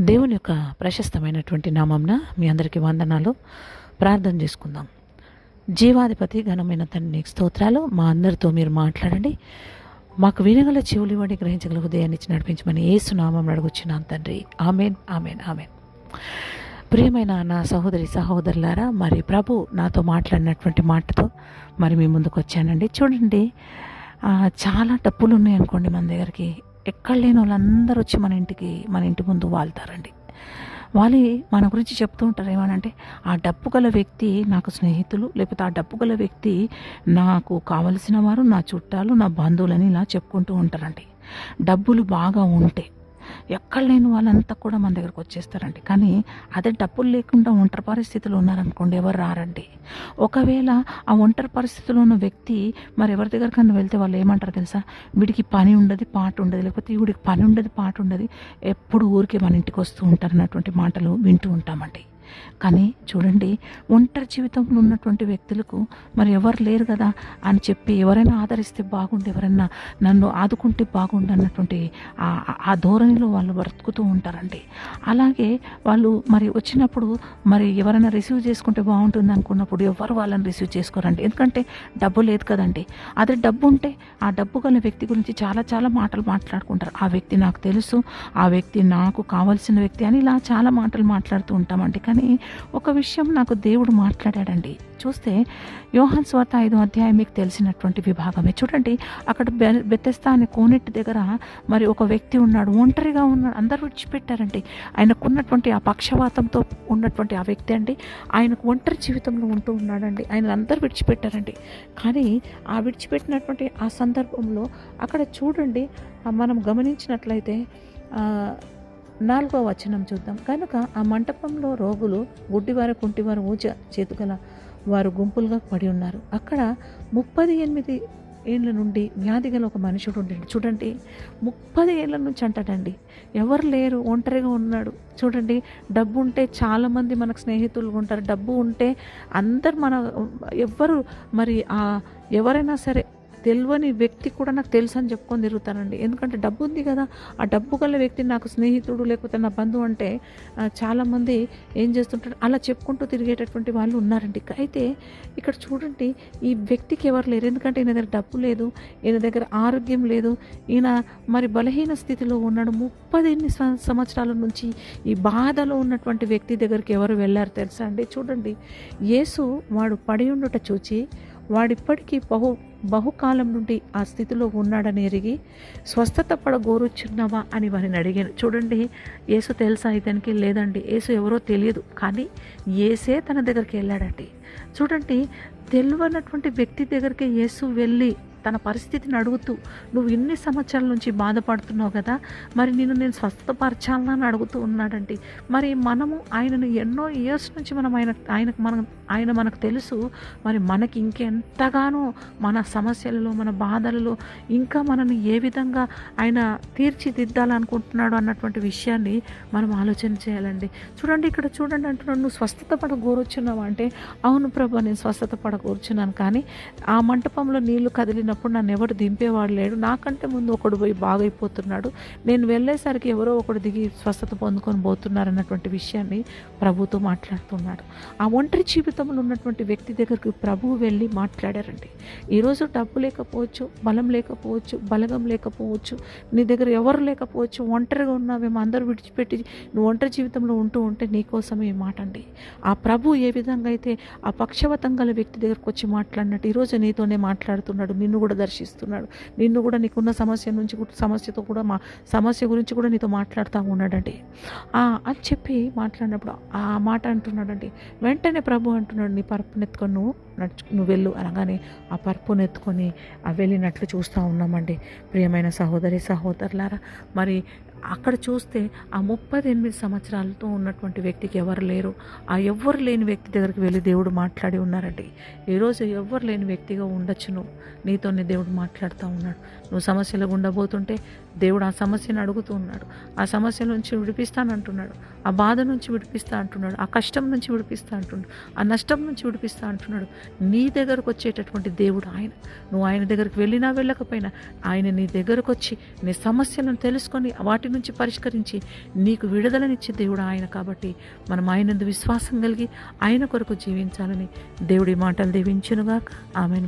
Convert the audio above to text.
దేవుని యొక్క ప్రశస్తమైనటువంటి నామంన మీ అందరికీ వందనాలు. ప్రార్థన చేసుకుందాం. జీవాధిపతి ఘనమైన తండ్రి స్తోత్రాలు. మా అందరితో మీరు మాట్లాడండి. మాకు వినగల చెవులు ఇవ్వండి గ్రహించగల హృదయాన్ని ఇచ్చి నడిపించమని ఏసు నామం అడుగుచున్నాను తండ్రి. Amen amen amen. ప్రియమైన నా సహోదరి సహోదరులారా మరి ప్రభు నాతో మాట్లాడినటువంటి మాటతో మరి మీ ముందుకు వచ్చానండి. చూడండి చాలా డబ్బులు ఉన్నాయి అనుకోండి మన దగ్గరికి. ఎక్కడ లేని వాళ్ళందరూ వచ్చి మన ఇంటికి మన ఇంటి ముందు వాళ్తారండి. వాళ్ళు మన గురించి చెప్తూ ఉంటారు ఏమనంటే ఆ డబ్బు గల వ్యక్తి నాకు స్నేహితులు లేకపోతే ఆ డబ్బు గల వ్యక్తి నాకు కావలసిన వారు నా చుట్టాలు నా బంధువులని ఇలా చెప్పుకుంటూ ఉంటారండి. డబ్బులు బాగా ఉంటే ఎక్కడ లేని వాళ్ళంతా కూడా మన దగ్గరకు వచ్చేస్తారండి. కానీ అదే డబ్బులు లేకుండా ఒంటరి పరిస్థితిలో ఉన్నారనుకోండి ఎవరు రారండి. ఒకవేళ ఆ ఒంటరి పరిస్థితిలో ఉన్న వ్యక్తి మరి ఎవరి దగ్గరికన్నా వెళ్తే వాళ్ళు ఏమంటారు తెలుసా? వీడికి పని ఉండదు పాట ఉండదు. లేకపోతే వీడికి పని ఉండదు పాట ఉండదు. ఎప్పుడు ఊరికే మన ఇంటికి వస్తూ ఉంటారు అన్నటువంటి మాటలు వింటూ ఉంటామండి. కానీ చూడండి ఒంటరి జీవితంలో ఉన్నటువంటి వ్యక్తులకు మరి ఎవరు లేరు కదా అని చెప్పి ఎవరైనా ఆదరిస్తే బాగుండు ఎవరైనా నన్ను ఆదుకుంటే బాగుండు అన్నటువంటి ఆ- ఆ ధోరణిలో వాళ్ళు బ్రతుకుతూ ఉంటారండి. అలాగే వాళ్ళు మరి వచ్చినప్పుడు మరి ఎవరైనా రిసీవ్ చేసుకుంటే బాగుంటుంది అనుకున్నప్పుడు ఎవరు వాళ్ళని రిసీవ్ చేసుకోరండి. ఎందుకంటే డబ్బు లేదు కదండి. అదే డబ్బు ఉంటే ఆ డబ్బు గల వ్యక్తి గురించి చాలా చాలా మాటలు మాట్లాడుకుంటారు. ఆ వ్యక్తి నాకు తెలుసు ఆ వ్యక్తి నాకు కావాల్సిన వ్యక్తి అని ఇలా చాలా మాటలు మాట్లాడుతూ ఉంటామండి. కానీ ఒక విషయం నాకు దేవుడు మాట్లాడాడండి. చూస్తే యోహాన్ స్వార్త ఐదో అధ్యాయం మీకు తెలిసినటువంటి విభాగమే. చూడండి అక్కడ బె- అనే కోనెట్టి దగ్గర మరి ఒక వ్యక్తి ఉన్నాడు. ఒంటరిగా ఉన్నాడు అందరూ విడిచిపెట్టారండి. ఆయనకున్నటువంటి ఆ పక్షవాతంతో ఉన్నటువంటి ఆ వ్యక్తి అండి. ఆయనకు ఒంటరి జీవితంలో ఉంటూ ఉన్నాడండి. ఆయన అందరూ విడిచిపెట్టారండి. కానీ ఆ విడిచిపెట్టినటువంటి ఆ సందర్భంలో అక్కడ చూడండి మనం గమనించినట్లయితే నాలుగో వచనం చూద్దాం. కనుక ఆ మంటపంలో రోగులు గుడ్డివారు కుంటివారు ఊచ చేతుగల వారు గుంపులుగా పడి ఉన్నారు. అక్కడ ముప్పది ఎనిమిది ఏళ్ళ నుండి వ్యాధి గల ఒక మనుషుడు ఉండండి. చూడండి ముప్పది ఏళ్ళ నుంచి అంటాడండి. ఎవరు లేరు ఒంటరిగా ఉన్నాడు. చూడండి డబ్బు ఉంటే చాలామంది మనకు స్నేహితులు ఉంటారు. డబ్బు ఉంటే అందరు మన ఎవ్వరు మరి ఆ ఎవరైనా సరే తెలియని వ్యక్తి కూడా నాకు తెలుసు అని చెప్పుకొని తిరుగుతానండి. ఎందుకంటే డబ్బు ఉంది కదా. ఆ డబ్బు గల వ్యక్తి నాకు స్నేహితుడు లేకపోతే నా బంధువు అంటే చాలామంది ఏం చేస్తుంటారు? అలా చెప్పుకుంటూ తిరిగేటటువంటి వాళ్ళు ఉన్నారండి. అయితే ఇక్కడ చూడండి ఈ వ్యక్తికి ఎవరు లేరు. ఎందుకంటే ఈయన దగ్గర డబ్బు లేదు ఈయన దగ్గర ఆరోగ్యం లేదు. ఈయన మరి బలహీన స్థితిలో ఉన్నాడు. ముప్పది ఎన్ని సంవత్సరాల నుంచి ఈ బాధలో ఉన్నటువంటి వ్యక్తి దగ్గరికి ఎవరు వెళ్ళారు తెలుసా అండి? చూడండి యేసు వాడు పడి ఉండుట చూచి వాడిప్పటికీ బహు బహుకాలం నుండి ఆ స్థితిలో ఉన్నాడని ఎరిగి స్వస్థత పడగోరుచున్నావా? అని వారిని అడిగాను. చూడండి యేసు తెలుసా ఇతనికి? లేదండి యేసు ఎవరో తెలియదు కానీ ఏసే తన దగ్గరికి వెళ్ళాడండి. చూడండి తెలియనటువంటి వ్యక్తి దగ్గరికి యేసు వెళ్ళి తన పరిస్థితిని అడుగుతూ నువ్వు ఇన్ని సంవత్సరాల నుంచి బాధపడుతున్నావు కదా మరి నిన్ను నేను స్వస్థపరచాలని అని అడుగుతూ ఉన్నాడండి. మరి మనము ఆయనను ఎన్నో ఇయర్స్ నుంచి మనం ఆయన ఆయనకు మనం ఆయన మనకు తెలుసు మరి మనకి ఇంకెంతగానో మన సమస్యలలో మన బాధలలో ఇంకా మనని ఏ విధంగా ఆయన తీర్చిదిద్దాలనుకుంటున్నాడు అన్నటువంటి విషయాన్ని మనం ఆలోచన చేయాలండి. చూడండి ఇక్కడ చూడండి అంటున్నాడు నువ్వు స్వస్థత పడ కోరుచున్నావా అంటే అవును ప్రభా నేను స్వస్థత పడ కోరుచున్నాను కానీ ఆ మంటపంలో నీళ్ళు అప్పుడు నన్ను ఎవరు దింపేవాడు లేడు. నాకంటే ముందు ఒకడు పోయి బాగైపోతున్నాడు. నేను వెళ్ళేసరికి ఎవరో ఒకడు దిగి స్వస్థత పొందుకొని పోతున్నారు అన్నటువంటి విషయాన్ని ప్రభుతో మాట్లాడుతున్నాడు. ఆ ఒంటరి జీవితంలో ఉన్నటువంటి వ్యక్తి దగ్గరికి ప్రభువు వెళ్ళి మాట్లాడారండి. ఈరోజు డబ్బు లేకపోవచ్చు బలం లేకపోవచ్చు బలగం లేకపోవచ్చు నీ దగ్గర ఎవరు లేకపోవచ్చు ఒంటరిగా ఉన్నావేమో అందరూ విడిచిపెట్టి నువ్వు ఒంటరి జీవితంలో ఉంటూ ఉంటే నీకోసమే ఈ మాట అండి. ఆ ప్రభు ఏ విధంగా అయితే ఆ పక్షవతం గల వ్యక్తి దగ్గరకు వచ్చి మాట్లాడినట్టు ఈరోజు నీతోనే మాట్లాడుతున్నాడు. నిన్ను కూడా దర్శిస్తున్నాడు. నిన్ను కూడా నీకున్న సమస్య నుంచి సమస్యతో కూడా మా సమస్య గురించి కూడా నీతో మాట్లాడుతూ ఉన్నాడండి. అని చెప్పి మాట్లాడినప్పుడు ఆ మాట అంటున్నాడండి. వెంటనే ప్రభు అంటున్నాడు నీ పరుపుని ఎత్తుకొని నువ్వు నడుచు నువ్వు వెళ్ళు. అనగానే ఆ పరుపుని ఎత్తుకొని ఆ వెళ్ళినట్లు చూస్తూ ఉన్నామండి. ప్రియమైన సహోదరి సహోదరులారా మరి అక్కడ చూస్తే ఆ ముప్పై ఎనిమిది సంవత్సరాలతో ఉన్నటువంటి వ్యక్తికి ఎవరు లేరు. ఆ ఎవ్వరు లేని వ్యక్తి దగ్గరికి వెళ్ళి దేవుడు మాట్లాడి ఉన్నారండి. ఈరోజు ఎవ్వరు లేని వ్యక్తిగా ఉండొచ్చు నువ్వు నీతోనే దేవుడు మాట్లాడుతూ ఉన్నాడు. నువ్వు సమస్యలు ఉండబోతుంటే దేవుడు ఆ సమస్యను అడుగుతూ ఉన్నాడు. ఆ సమస్య నుంచి విడిపిస్తానంటున్నాడు. ఆ బాధ నుంచి విడిపిస్తా అంటున్నాడు ఆ కష్టం నుంచి విడిపిస్తా అంటున్నాడు ఆ నష్టం నుంచి విడిపిస్తా అంటున్నాడు. నీ దగ్గరకు వచ్చేటటువంటి దేవుడు ఆయన. నువ్వు ఆయన దగ్గరికి వెళ్ళినా వెళ్ళకపోయినా ఆయన నీ దగ్గరకు వచ్చి నీ సమస్యలను తెలుసుకొని వాటి నుంచి పరిష్కరించి నీకు విడుదలనిచ్చే దేవుడు ఆయన కాబట్టి మనం ఆయనందు విశ్వాసం కలిగి ఆయన కొరకు జీవించాలని దేవుడి మాటలు దీవించునుగాక. ఆమెను.